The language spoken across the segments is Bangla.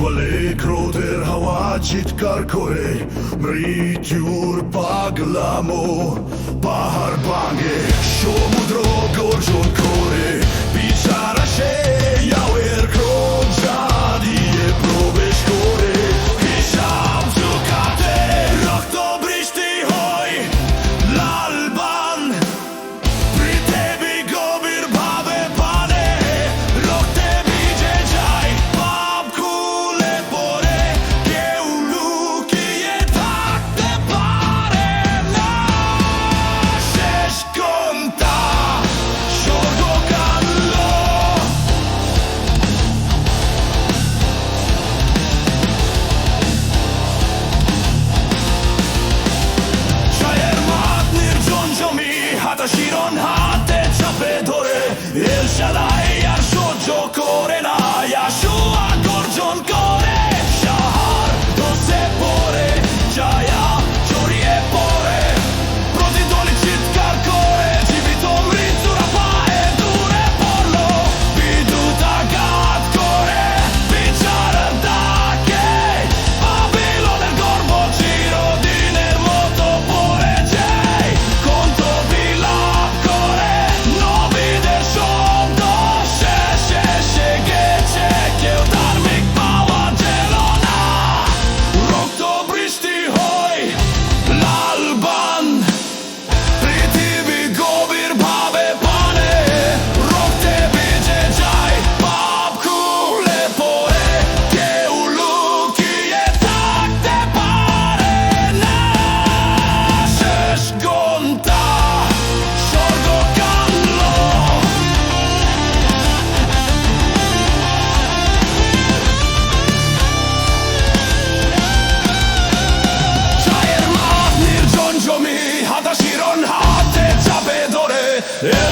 চলে ক্রোধের হাওয়া চিৎকার করে। মৃত্যুর পাগলামো পাহাড় ভাঙে। শোক El Shaddai.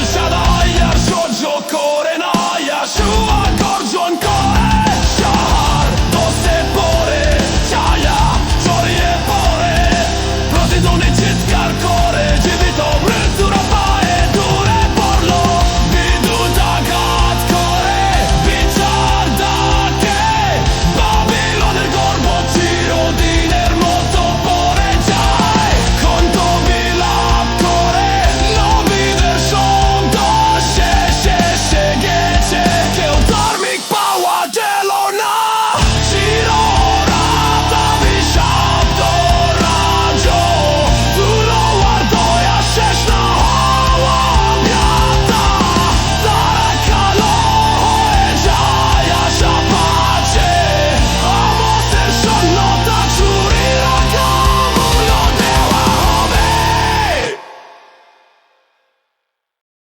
Siada, ay, ya, yo,